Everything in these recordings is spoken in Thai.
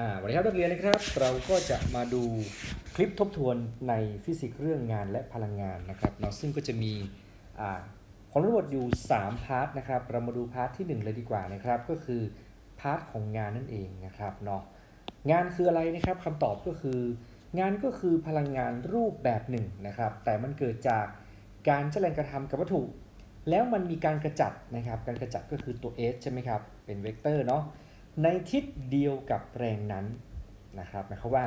อ่าวันนี้ครับนักเรียนนะครับ เราก็จะมาดูคลิปทบทวนในฟิสิกส์เรื่องงานและพลังงานนะครับเนาะซึ่งก็จะมีอ่าผลทั้งหมดอยู่ 3 พาร์ทนะครับ เรามาดูพาร์ทที่ 1 เลยดีกว่านะครับ ก็คือพาร์ทของงานนั่นเองนะครับเนาะงานคืออะไรนะครับคำตอบก็คือ งานก็คือพลังงานรูปแบบหนึ่งนะครับ แต่มันเกิดจากการใช้แรงกระทำกับวัตถุ แล้วมันมีการกระจัดนะครับ การกระจัดก็คือตัว s ใช่ไหมครับเป็นเวกเตอร์เนาะ ในทิศเดียวกับแรงนั้นนะครับหมายความว่า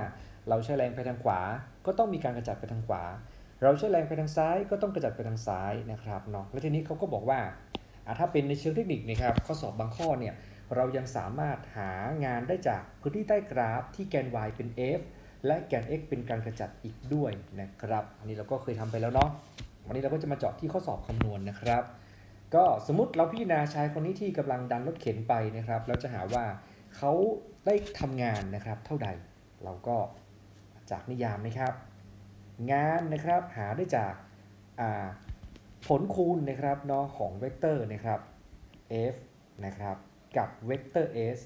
เราใช้แรงไปทางขวาก็ต้องมีการกระจัดไปทางขวา เราใช้แรงไปทางซ้ายก็ต้องกระจัดไปทางซ้ายนะครับเนาะแล้วทีนี้เขาก็บอกว่าถ้าเป็นในเชิงเทคนิคนะครับข้อสอบบางข้อเนี่ยเรายังสามารถหางานได้จากพื้นที่ใต้กราฟที่แกน y เป็น f และแกน x เป็นการกระจัดอีกด้วยนะครับ อันนี้เราก็เคยทำไปแล้วเนาะวันนี้เราก็จะมาเจาะที่ข้อสอบคำนวณนะครับ ก็สมมติเราพิจารณาชายคนนี้ที่กำลังดันรถเข็นไปนะครับแล้วจะหาว่าเขาได้ทำงานนะครับ เท่าใด เราก็จากนิยามนะครับ งานนะครับหาได้จากาผลคูณนะครับเนาะของเวกเตอร์นะครับ f นะครับกับเวกเตอร์ s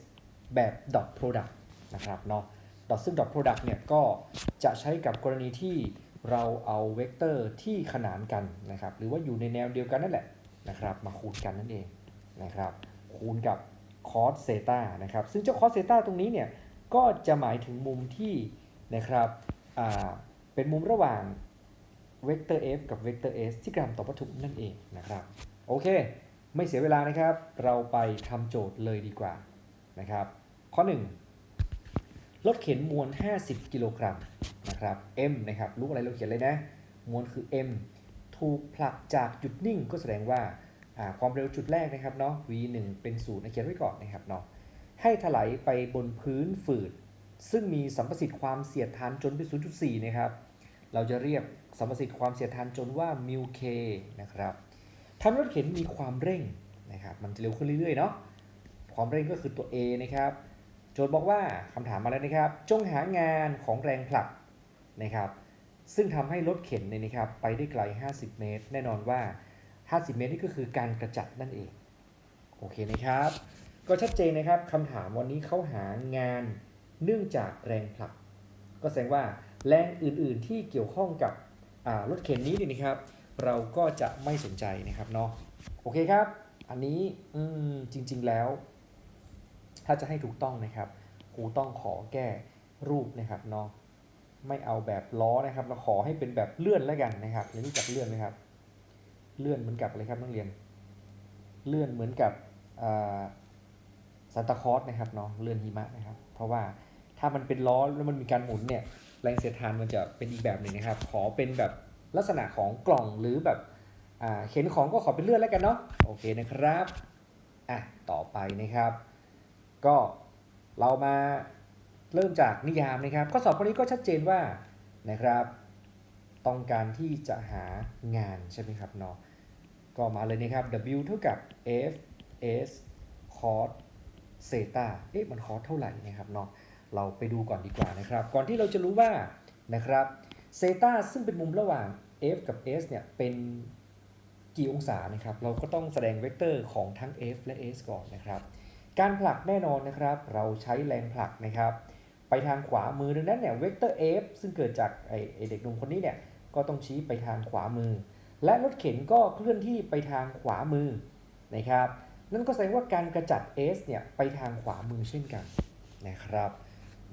แบบ dot product นะครับเนาะ dot ซึ่ง dot product เนี่ยก็จะใช้กับกรณีที่เราเอาเวกเตอร์ที่ขนานกันนะครับหรือว่าอยู่ในแนวเดียวกันนั่นแหละ นะครับมาคูณกันนั่นเองนะครับคูณกับคอสเซตานะครับซึ่งเจ้าคอสเซตาตรงนี้เนี่ยก็จะหมายถึงมุมที่นะครับเป็นมุมระหว่างเวกเตอร์ f กับเวกเตอร์ s ที่กระทำต่อวัตถุนั่นเองนะครับโอเค ไม่เสียเวลานะครับ เราไปทำโจทย์เลยดีกว่านะครับข้อ 1 รถเข็นมวล 50 กิโลกรัมนะครับ m นะครับรู้อะไรเราเขียนเลยนะ มวลคือ m ถูกผลักจากจุดนิ่งก็แสดงว่าความเร็วจุดแรกนะครับเนาะ v 1 เป็นศูนย์นะเขียนไว้ก่อนนะครับเนาะให้ถลายไปบนพื้นฝืด ซึ่งมีสัมประสิทธิ์ความเสียดทานจนเป็น 0.4 นะครับ เราจะเรียกสัมประสิทธิ์ความเสียดทานจนว่ามิวเคนะครับทำรถเข็นมีความเร่งนะครับมันจะเร็วขึ้นเรื่อยๆเนาะความเร่งก็คือตัว A นะครับ โจทย์บอกว่าคำถามมาแล้วนะครับ จงหางานของแรงผลักนะครับ ซึ่งทำให้รถเข็นเนี่ยนะครับไปได้ไกล 50 เมตร แน่นอนว่า 50 เมตรนี่ก็คือการกระจัดนั่นเอง โอเคนะครับ ก็ชัดเจนนะครับคำถามวันนี้เขาหางานเนื่องจากแรงผลัก ก็แสดงว่าแรงอื่นๆที่เกี่ยวข้องกับรถเข็นนี้เนี่ยนะครับ เราก็จะไม่สนใจนะครับเนาะโอเคครับ อันนี้จริงๆแล้ว ถ้าจะให้ถูกต้องนะครับครูต้องขอแก้รูปนะครับเนาะ ไม่เอาแบบล้อนะครับ เราขอให้เป็นแบบเลื่อนแล้วกันนะครับเรียนรู้จักเลื่อนไหมครับ เลื่อนเหมือนกับอะไรครับนักเรียน เลื่อนเหมือนกับซานตาคอสนะครับเนาะเลื่อนหิมะนะครับ เพราะว่าถ้ามันเป็นล้อแล้วมันมีการหมุนเนี่ยแรงเสียดทานมันจะเป็นอีกแบบหนึ่งนะครับ ขอเป็นแบบลักษณะของกล่องหรือแบบเข็นของก็ขอเป็นเลื่อนแล้วกันเนาะโอเคนะครับอะต่อไปนะครับ ก็เรามา เริ่มจากนิยามนะครับ ข้อสอบข้อนี้ก็ชัดเจนว่านะครับ ต้องการที่จะหางานใช่ไหมครับเนาะก็มาเลยนะครับ W เท่ากับ F S cos เซตาเอ๊ะมันคอสเท่าไหร่นะครับเนาะเราไปดูก่อนดีกว่านะครับ ก่อนที่เราจะรู้ว่านะครับเซตาซึ่งเป็นมุมระหว่าง F กับ S เนี่ยเป็นกี่องศานะครับ เราก็ต้องแสดงเวกเตอร์ของทั้ง F และ S ก่อนนะครับ การผลักแน่นอนนะครับ เราใช้แรงผลักนะครับ ไปทางขวามือดังนั้นเนี่ยเวกเตอร์ F ซึ่งเกิดจากไอไอเด็กหนุ่มคนนี้เนี่ยก็ต้องชี้ไปทางขวามือ และรถเข็นก็เคลื่อนที่ไปทางขวามือนะครับนั่นก็แสดงว่าการกระจัด S เนี่ยไปทางขวามือเช่นกันนะครับ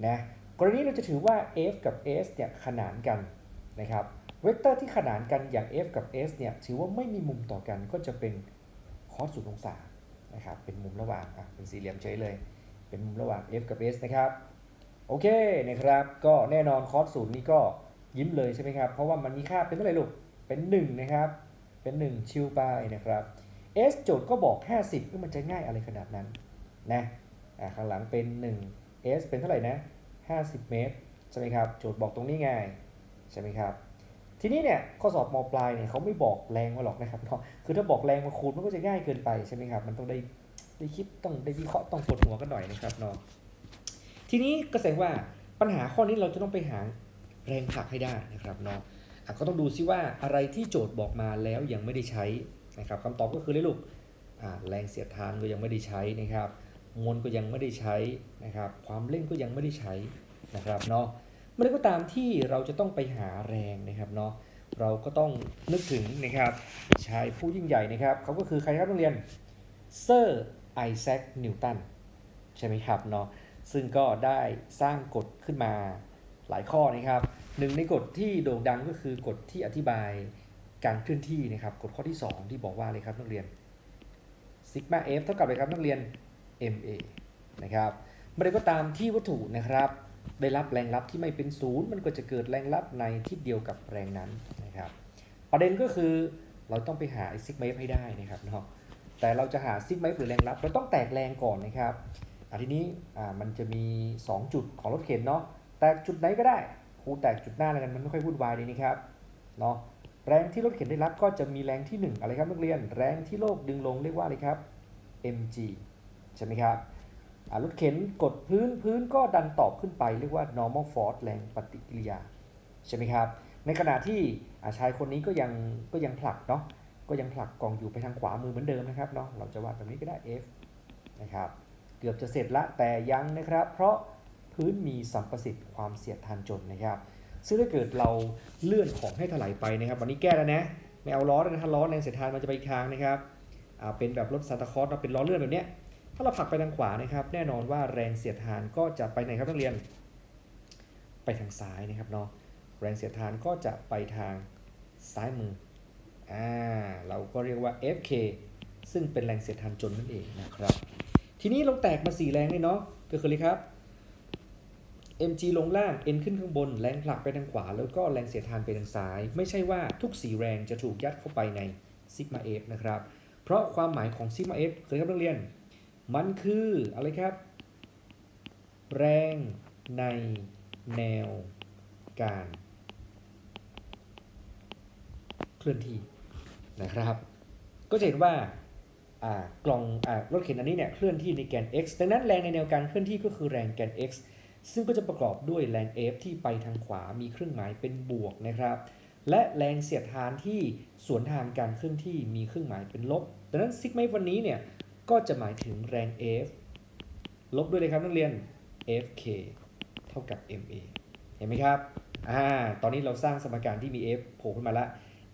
นะกรณีเราจะถือว่า F กับ S เนี่ยขนานกันนะครับเวกเตอร์ที่ขนานกันอย่าง F กับ S เนี่ยถือว่าไม่มีมุมต่อกันก็จะเป็นคอสศูนย์องศานะครับเป็นมุมระหว่างอะเป็นสี่เหลี่ยมเฉยเลย เป็นมุมระหว่าง F กับ S นะครับ โอเคนะครับก็แน่นอนคอสศูนย์นี่ก็ยิ้มเลยใช่ไหมครับ เพราะว่ามันมีค่าเป็นเท่าไหร่ลูก เป็น 1 นะครับ เป็น 1 ชิวไปนะครับ S โจทย์ก็บอก 50ก็มันจะง่ายอะไรขนาดนั้นนะอ่าข้างหลังเป็น 1 S เป็นเท่าไหร่นะ 50 เมตรใช่ไหมครับ โจทย์บอกตรงนี้ง่ายใช่ไหมครับ ทีนี้เนี่ยข้อสอบมปลายเนี่ยเขาไม่บอกแรงมาหรอกนะครับเนาะคือถ้าบอกแรงมาคูณมันก็จะง่ายเกินไปใช่ไหมครับ มันต้องได้ได้คิดต้องได้วิเคราะห์ต้องปวดหัวกันหน่อยนะครับเนาะ ทีนี้ก็แสดงว่าปัญหาข้อนี้เราจะต้องไปหาแรงผลักให้ได้นะครับเนาะอะก็ต้องดูซิว่าอะไรที่โจทย์บอกมาแล้วยังไม่ได้ใช้นะครับคำตอบก็คือเลยลูกแรงเสียดทานก็ยังไม่ได้ใช้นะครับมวลก็ยังไม่ได้ใช้นะครับความเร่งก็ยังไม่ได้ใช้นะครับเนาะเมื่อไรก็ตามที่เราจะต้องไปหาแรงนะครับเนาะเราก็ต้องนึกถึงนะครับชายผู้ยิ่งใหญ่นะครับเขาก็คือใครครับนักเรียนเซอร์ไอแซคนิวตันใช่ไหมครับเนาะ ซึ่งก็ได้สร้างกฎขึ้นมาหลายข้อนะครับหนึ่งในกฎที่โด่งดังก็คือกฎที่อธิบายการเคลื่อนที่นะครับกฎข้อที่ 2 ที่บอกว่าเลยครับนักเรียนซิกมา f เท่ากับอะไรครับนักเรียน ma นะครับเมื่อใดก็ตามที่วัตถุนะครับ ได้รับแรงรับที่ไม่เป็นศูนย์มันก็จะเกิดแรงรับในทิศเดียวกับแรงนั้นนะครับประเด็นก็คือเราต้องไปหาซิกมา f ให้ได้นะครับเนาะแต่เราจะหาซิกมา f หรือแรงรับเราต้องแตกแรงก่อนนะครับ อะทีนี้อ่ามันจะมี 2 จุดของรถเข็นเนาะแตกจุดไหนก็ได้ครูแตกจุดหน้าแล้วกันมันไม่ค่อยวุ่นวายดีนะครับเนาะแรงที่รถเข็นได้รับก็จะมีแรงที่ 1 อะไรครับนักเรียน แรงที่โลกดึงลงเรียกว่าอะไรครับ mg ใช่ไหมครับรถเข็นกดพื้นพื้นก็ดันตอบขึ้นไปเรียกว่า normal force แรงปฏิกิริยาใช่ไหมครับ ในขณะที่อ่าชายคนนี้ก็ยังก็ยังผลักเนาะก็ยังผลักกองอยู่ไปทางขวามือเหมือนเดิมนะครับเนาะเราจะวาดแบบนี้ก็ได้ F นะครับ เกือบจะเสร็จละแต่ยังนะครับ เพราะพื้นมีสัมประสิทธิ์ความเสียดทานจนนะครับ ซึ่งถ้าเกิดเราเลื่อนของให้ถลายไปนะครับ วันนี้แก้แล้วนะไม่เอาล้อแล้วนะถ้าล้อแรงเสียดทานมันจะไปอีกทางนะครับเป็นแบบรถซานตาคอสเราเป็นล้อเลื่อนแบบเนี้ยถ้าเราผลักไปทางขวานะครับ แน่นอนว่าแรงเสียดทานก็จะไปไหนครับนักเรียน ไปทางซ้ายนะครับเนาะแรงเสียดทานก็จะไปทางซ้ายมืออ่าเราก็เรียกว่า FK ซึ่งเป็นแรงเสียดทานจนนั่นเองนะครับ ทีนี้เราแตกมา4แรงเลยเนาะก็คือเลยครับ mg ลงล่าง n ขึ้นข้างบน แรงผลักไปทางขวา แล้วก็แรงเสียดทานไปทางซ้าย ไม่ใช่ว่าทุก4แรงจะถูกยัดเข้าไปในซิกมา f นะครับ เพราะความหมายของซิกมา f เคยครับนักเรียน มันคืออะไรครับ แรงในแนวการเคลื่อนที่นะครับ ก็จะเห็นว่า กล่องอรถเข็นอันนี้เนี่ยเคลื่อนที่ในแกน x ดังนั้นแรงในแนวการเคลื่อนที่ก็คือแรงแกน x ซึ่งก็จะประกอบด้วยแรง F ที่ไปทางขวามีเครื่องหมายเป็นบวกนะครับ และแรงเสียดทานที่สวนทางการเคลื่อนที่มีเครื่องหมายเป็นลบ ดังนั้นซิกมาวันนี้เนี่ยก็จะหมายถึงแรง F ลบด้วยเลยครับนักเรียน Fk เท่ากับ ma เห็นไหมครับ อ่า ตอนนี้เราสร้างสมการที่มี f โผล่ขึ้นมาแล้ว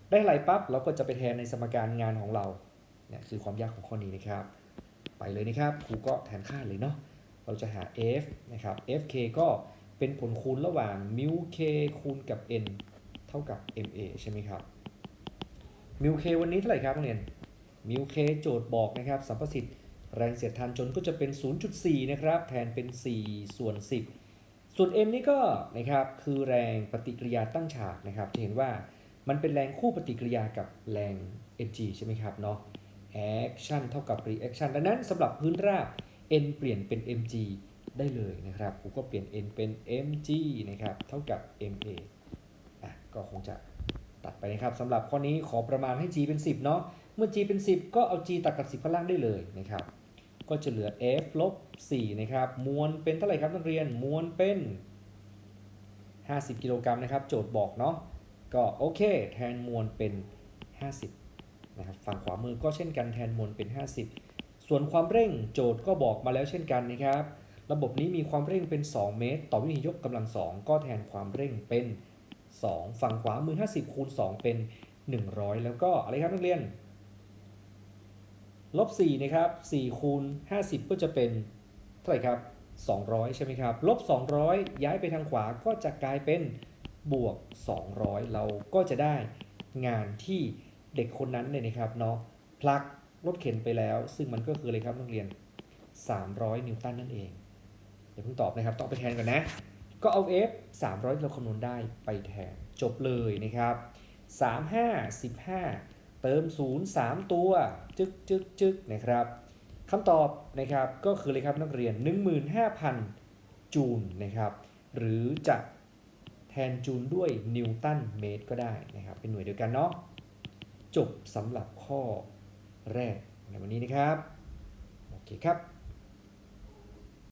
ได้ไรปั๊บเราก็จะไปแทนในสมการงานของเรา นี่ยคือความยากของข้อนี้นะครับ ไปเลยนะครับครูก็แทนค่าเลยเนาะเราจะหา f นะครับ fk ก็เป็นผลคูณระหว่าง mu k คูณกับ n เท่ากับ ma ใช่ไหมครับ mu k วันนี้เท่าไหร่ครับนักเรียน mu k โจทย์บอกนะครับสัมประสิทธิ์แรงเสียดทานจนก็จะเป็น 0.4 นะครับ แทนเป็น 4 ส่วน 10 ส่วน m นี่ก็นะครับคือแรงปฏิกิริยาตั้งฉากนะครับ จะเห็นว่ามันเป็นแรงคู่ปฏิกิริยากับแรง mg ใช่ไหมครับเนาะ action เท่ากับ reaction ดังนั้นสำหรับพื้นราบ n เปลี่ยนเป็น mg ได้เลยนะครับผมก็เปลี่ยน n เป็น mg นะครับ เท่ากับ ma อะก็คงจะตัดไปนะครับสำหรับข้อนี้ขอประมาณให้ g เป็น 10 เนาะ เมื่อ g เป็น 10 ก็เอา g ตัดกับ 10ข้างล่างได้เลยนะครับ ก็จะเหลือ f ลบ4นะครับ มวลเป็นเท่าไหร่ครับนักเรียน มวลเป็น 50 กิโลกรัมนะครับ โจทย์บอกเนาะ ก็โอเค แทนมวลเป็น 50 นะครับฝั่งขวามือก็เช่นกันแทนมวลเป็น 50 ส่วนความเร่งโจทย์ก็บอกมาแล้วเช่นกันนะครับ ระบบนี้มีความเร่งเป็น 2 เมตร ต่อวิธียกกำลัง 2 ก็แทนความเร่งเป็น 2 ฝั่งขวามือ 50 คูณ 2 เป็น 100 แล้วก็อะไรครับนักเรียนลบ4นะครับ4คูณ 50 ก็จะเป็นเท่าไหร่ครับ 200 ใช่ไหมครับ ลบ 200 ย้ายไปทางขวาก็จะกลายเป็นบวก 200 เราก็จะได้งานที่ เด็กคนนั้นเนี่ยนะครับเนาะพลักรถเข็นไปแล้ว ซึ่งมันก็คืออะไรครับนักเรียน 300 นิวตันนั่นเองอย่าเพิ่งตอบนะครับ ต้องไปแทนก่อนนะ ก็เอา F 300ที่เราคำนวณได้ไปแทน จบเลยนะครับ 3 5 15 เติม 0 3 ตัว จึกจึกจึกนะครับคำตอบนะครับก็คือเลยครับนักเรียน 15,000 จูลนะครับ หรือจะแทนจูลด้วยนิวตันเมตรก็ได้นะครับ เป็นหน่วยเดียวกันเนาะ จบสำหรับข้อแรกในวันนี้นะครับ โอเคครับ